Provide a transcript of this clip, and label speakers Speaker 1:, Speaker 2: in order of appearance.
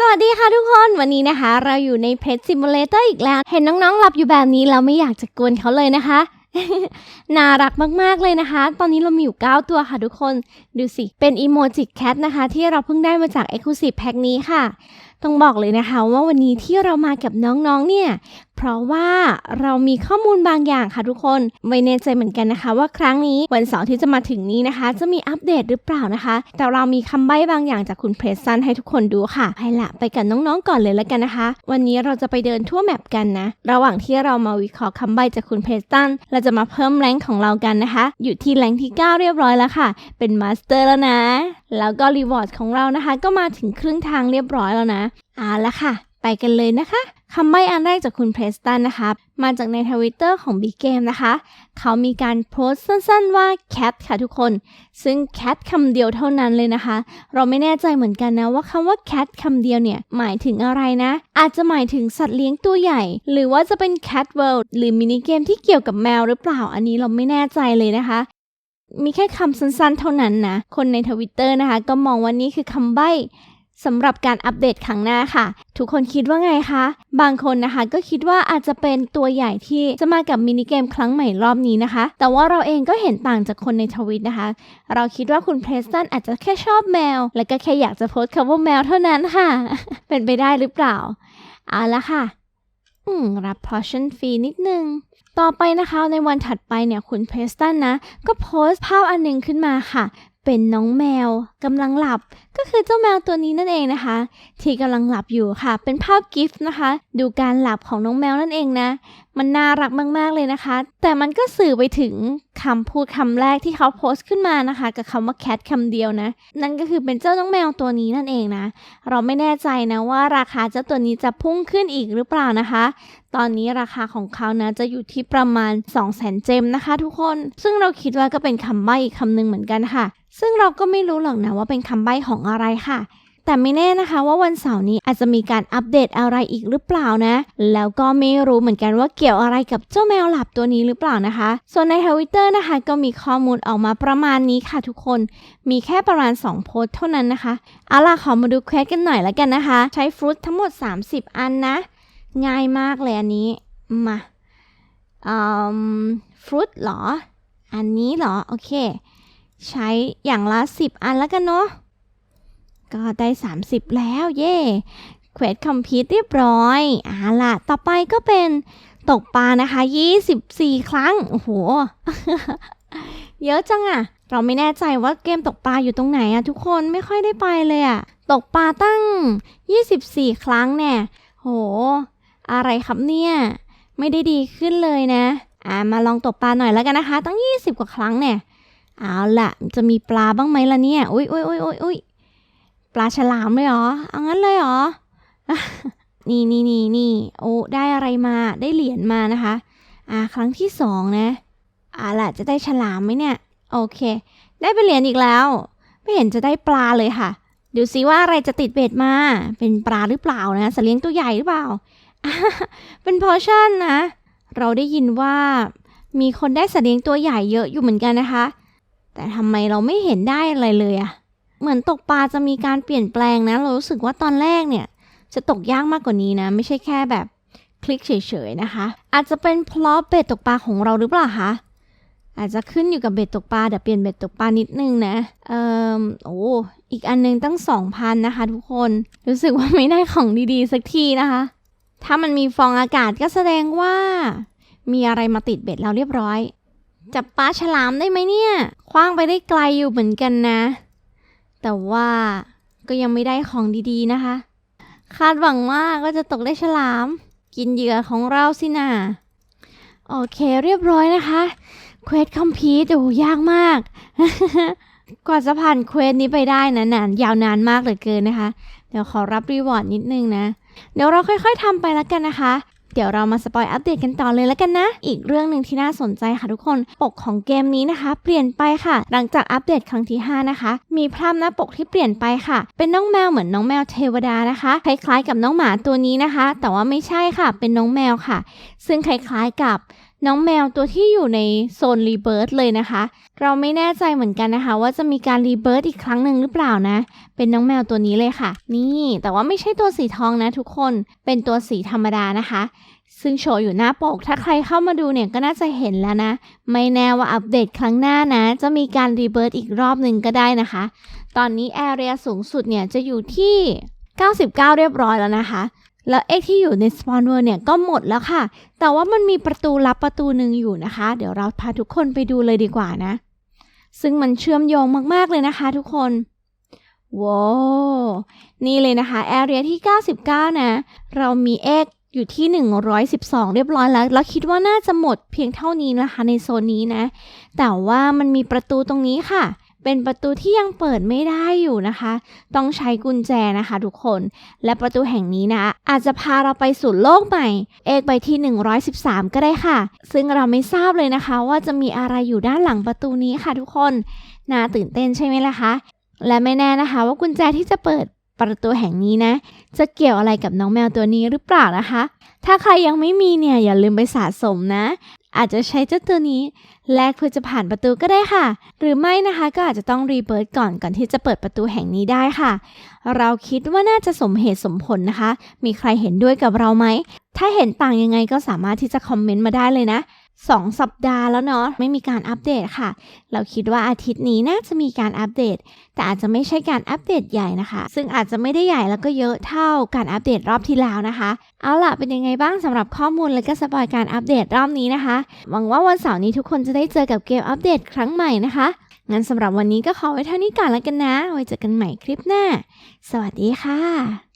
Speaker 1: สวัสดีค่ะทุกคนวันนี้นะคะ เราอยู่ในเพจซิมูเลเตอร์อีกแล้ว เห็นน้องๆหลับอยู่แบบนี้เราไม่อยากจะกวนเขาเลยนะคะ น่ารักมากๆเลยนะคะ ตอนนี้เรามีอยู่ 9 ตัวค่ะทุกคน ดูสิ เป็นอีโมจิแคทนะคะ ที่เราเพิ่งได้มาจาก e x c l u s i v e Pack นี้ค่ะ ต้องบอกเลยนะคะว่าวันนี้ที่เรามากับน้องๆเนี่ยเพราะว่าเรามีข้อมูลบางอย่างค่ะทุกคนไม่แน่ใจเหมือนกันนะคะ ว่าครั้งนี้วันเสาร์ที่จะมาถึงนี้นะคะ จะมีอัปเดตหรือเปล่านะคะ แต่เรามีคำใบ้บางอย่างจากคุณเพรสซันให้ทุกคนดูค่ะให้ละไปกับน้องๆก่อนเลยแล้วกันนะคะ วันนี้เราจะไปเดินทั่วแมปกันนะ ระหว่างที่เรามาวิเคราะห์คำใบ้จากคุณเพรสซันเราจะมาเพิ่มแรงของเรากันนะคะ อยู่ที่แรงที่ 9 เรียบร้อยแล้วค่ะ เป็นมาสเตอร์แล้วนะแล้วก็รีวอร์ดของเรานะคะ ก็มาถึงครึ่งทางเรียบร้อยแล้วนะเอาละค่ะ ไปกันเลยนะคะคำใบ้อันแรกจากคุณเพรสตันนะคะ มาจากในทวิตเตอร์ของ Big Game นะคะ เขามีการโพสต์สั้นๆว่า cat ค่ะทุกคน ซึ่ง cat คำเดียวเท่านั้นเลยนะคะ เราไม่แน่ใจเหมือนกันนะว่าคำว่า cat คำเดียวเนี่ย หมายถึงอะไรนะ อาจจะหมายถึงสัตว์เลี้ยงตัวใหญ่ หรือว่าจะเป็น cat world หรือมินิเกมที่เกี่ยวกับแมวหรือเปล่า อันนี้เราไม่แน่ใจเลยนะคะมีแค่คำสั้นๆ เท่านั้นนะ คนในทวิตเตอร์นะคะ ก็มองว่านี่คือคำใบ้ สำหรับการอัปเดตครั้งหน้าค่ะ ทุกคนคิดว่าไงคะ บางคนนะคะก็คิดว่าอาจจะเป็นตัวใหญ่ที่จะมากับมินิเกมครั้งใหม่รอบนี้นะคะ แต่ว่าเราเองก็เห็นต่างจากคนในทวิตนะคะ เราคิดว่าคุณเพรสตันอาจจะแค่ชอบแมว และก็แค่อยากจะโพสต์คำว่าแมวเท่านั้นค่ะ เป็นไปได้หรือเปล่า เอาละค่ะ อืม รับพอชั่นฟรีนิดนึงต่อไปนะคะในวันถัดไปเนี่ยคุณเพรสตันนะ ก็โพสต์ภาพอันหนึงขึ้นมาค่ะ เป็นน้องแมวกำลังหลับ ก็คือเจ้าแมวตัวนี้นั่นเองนะคะ ที่กำลังหลับอยู่ค่ะ เป็นภาพกิฟต์นะคะ ดูการหลับของน้องแมวนั่นเองนะ มันน่ารักมากๆเลยนะคะ แต่มันก็สื่อไปถึงคำพูดคำแรกที่เขาโพสต์ขึ้นมานะคะ กับคำว่า cat คำเดียวนะ นั่นก็คือเป็นเจ้าน้องแมวตัวนี้นั่นเองนะ เราไม่แน่ใจนะว่าราคาเจ้าตัวนี้จะพุ่งขึ้นอีกหรือเปล่านะคะ ตอนนี้ราคาของเขานะจะอยู่ที่ประมาณ 2 0 0 0 0 0เจมนะคะทุกคน ซึ่งเราคิดว่าก็เป็นคำใบ้อีกคำหนึ่งเหมือนกันค่ะ ซึ่งเราก็ไม่รู้หรอกนะว่าเป็นคำใบ้ของอะไรค่ะ แต่ไม่แน่นะคะว่าวันเสาร์นี้อาจจะมีการอัปเดตอะไรอีกหรือเปล่านะ แล้วก็ไม่รู้เหมือนกันว่าเกี่ยวอะไรกับเจ้าแมวหลับตัวนี้หรือเปล่านะคะ ส่วนในทวิตเตอร์นะคะ ก็มีข้อมูลออกมาประมาณนี้ค่ะทุกคน มีแค่ประมาณ 2 โพสต์เท่านั้นนะคะเอาล่ะขอมาดูเควสกันหน่อยละกันนะคะ ใช้ฟรุตทั้งหมด 30 อันนะ ง่ายมากเลยอันนี้ มาฟรุตเหรอ อันนี้เหรอ โอเค ใช้อย่างละ 10 อันแล้วกันเนาะ ก็ได้ 30 แล้วเย่เควสคอมพิวเรียบร้อยอ่าล่ะ ต่อไปก็เป็นตกปลานะคะ 24 ครั้ง โอ้โห เยอะจังอะเราไม่แน่ใจว่าเกมตกปลาอยู่ตรงไหนอะทุกคนไม่ค่อยได้ไปเลยอะตกปลาตั้ง 24 ครั้งเนี่ย โห อะไรครับเนี่ย ไม่ได้ดีขึ้นเลยนะ อ่ามาลองตกปลาหน่อยแล้วกันนะคะ ตั้ง 20 กว่าครั้งเนี่ย เอาล่ะ จะมีปลาบ้างไหมล่ะเนี่ย อุ้ยอุ้ยอุ้ยอุ้ยอุ้ย ปลาฉลามเลยเหรอเอางั้นเลยเหรอ นี่นี่นี่นี่โอ้ได้อะไรมาได้เหรียญมานะคะ อ่า ครั้งที่สองนะอ่าล่ะจะได้ฉลามไหมเนี่ย โอเค ได้เป็นเหรียญอีกแล้ว ไม่เห็นจะได้ปลาเลยค่ะดูซิว่าอะไรจะติดเบ็ดมา เป็นปลาหรือเปล่านะสัตว์เลี้ยงตัวใหญ่หรือเปล่า เป็นพอชั่นนะ เราได้ยินว่ามีคนได้สัตว์เลี้ยงตัวใหญ่เยอะอยู่เหมือนกันนะคะ แต่ทำไมเราไม่เห็นได้อะไรเลยอะ เหมือนตกปลาจะมีการเปลี่ยนแปลงนะ เรารู้สึกว่าตอนแรกเนี่ย จะตกยากมากกว่านี้นะ ไม่ใช่แค่แบบคลิกเฉยๆนะคะ อาจจะเป็นเพราะเบ็ดตกปลาของเราหรือเปล่าคะอาจจะขึ้นอยู่กับเบ็ดตกปลาเดี๋ยวเปลี่ยนเบ็ดตกปลานิดนึงนะ เอ่อโอ้อีกอันนึงตั้งสองพันนะคะทุกคนรู้สึกว่าไม่ได้ของดีๆ สักทีนะคะ ถ้ามันมีฟองอากาศก็แสดงว่า มีอะไรมาติดเบ็ดเราเรียบร้อย จับปลาฉลามได้ไหมเนี่ยคว้างไปได้ไกลอยู่เหมือนกันนะ แต่ว่าก็ยังไม่ได้ของดีๆนะคะ คาดหวังว่าก็จะตกได้ฉลาม กินเหยื่อของเราสินะโอเคเรียบร้อยนะคะเควสคอมพีตโอ้ยากมาก กว่าจะผ่านเควสนี้ไปได้นะนานยาวนานมากเหลือเกินนะคะ เดี๋ยวขอรับรีวอร์ดนิดนึงนะ เดี๋ยวเราค่อยๆทำไปแล้วกันนะคะ เดี๋ยวเรามาสปอยอัปเดตกันต่อเลยแล้วกันนะ อีกเรื่องหนึ่งที่น่าสนใจค่ะทุกคน ปกของเกมนี้นะคะ เปลี่ยนไปค่ะ หลังจากอัปเดตครั้งที่ 5 นะคะ มีภาพหน้าปกที่เปลี่ยนไปค่ะ เป็นน้องแมวเหมือนน้องแมวเทวดานะคะ คล้ายๆ กับน้องหมาตัวนี้นะคะ แต่ว่าไม่ใช่ค่ะ เป็นน้องแมวค่ะ ซึ่งคล้ายๆกับ น้องแมวตัวที่อยู่ในโซนรีเบิร์ตเลยนะคะ เราไม่แน่ใจเหมือนกันนะคะ ว่าจะมีการรีเบิร์ตอีกครั้งหนึ่งหรือเปล่านะ เป็นน้องแมวตัวนี้เลยค่ะ นี่แต่ว่าไม่ใช่ตัวสีทองนะทุกคนเป็นตัวสีธรรมดานะคะ ซึ่งโชว์อยู่หน้าปก ถ้าใครเข้ามาดูเนี่ยก็น่าจะเห็นแล้วนะ ไม่แน่ว่าอัปเดตครั้งหน้านะ จะมีการรีเบิร์ตอีกรอบหนึ่งก็ได้นะคะ ตอนนี้แอเรียสูงสุดเนี่ยจะอยู่ที่ 99 เรียบร้อยแล้วนะคะ แล้วเอ็กที่อยู่ในสปอนเวอร์เนี่ยก็หมดแล้วค่ะ แต่ว่ามันมีประตูลับประตูหนึ่งอยู่นะคะ เดี๋ยวเราพาทุกคนไปดูเลยดีกว่านะ ซึ่งมันเชื่อมโยงมากๆเลยนะคะทุกคนว้าวนี่เลยนะคะแอเรียที่ 99 นะ เรามีเอ็กอยู่ที่ 112 เรียบร้อยแล้ว แล้วคิดว่าน่าจะหมดเพียงเท่านี้นะคะในโซนนี้นะ แต่ว่ามันมีประตูตรงนี้ค่ะ เป็นประตูที่ยังเปิดไม่ได้อยู่นะคะ ต้องใช้กุญแจนะคะทุกคน และประตูแห่งนี้นะ อาจจะพาเราไปสู่โลกใหม่ เอกไปที่ 113 ก็ได้ค่ะ ซึ่งเราไม่ทราบเลยนะคะ ว่าจะมีอะไรอยู่ด้านหลังประตูนี้ค่ะทุกคน น่าตื่นเต้นใช่ไหมล่ะคะ และไม่แน่นะคะ ว่ากุญแจที่จะเปิดประตูแห่งนี้นะ จะเกี่ยวอะไรกับน้องแมวตัวนี้หรือเปล่านะคะ ถ้าใครยังไม่มีเนี่ยอย่าลืมไปสะสมนะ อาจจะใช้เจ้าตัวนี้แลกเพื่อจะผ่านประตูก็ได้ค่ะ หรือไม่นะคะก็อาจจะต้องรีเบิร์ตก่อนก่อนที่จะเปิดประตูแห่งนี้ได้ค่ะ เราคิดว่าน่าจะสมเหตุสมผลนะคะ มีใครเห็นด้วยกับเราไหม ถ้าเห็นต่างยังไงก็สามารถที่จะคอมเมนต์มาได้เลยนะ สองสัปดาห์แล้วเนาะไม่มีการอัปเดตค่ะ เราคิดว่าอาทิตย์นี้น่าจะมีการอัปเดต แต่อาจจะไม่ใช่การอัปเดตใหญ่นะคะ ซึ่งอาจจะไม่ได้ใหญ่แล้วก็เยอะเท่าการอัปเดตรอบที่แล้วนะคะ เอาล่ะเป็นยังไงบ้างสำหรับข้อมูลและก็สปอยการอัปเดตรอบนี้นะคะหวังว่าวันเสาร์นี้ทุกคนจะได้เจอกับเกมอัปเดตครั้งใหม่นะคะงั้นสำหรับวันนี้ก็ขอไว้เท่านี้ก่อนแล้วกันนะ ไว้เจอกันใหม่คลิปหน้า สวัสดีค่ะ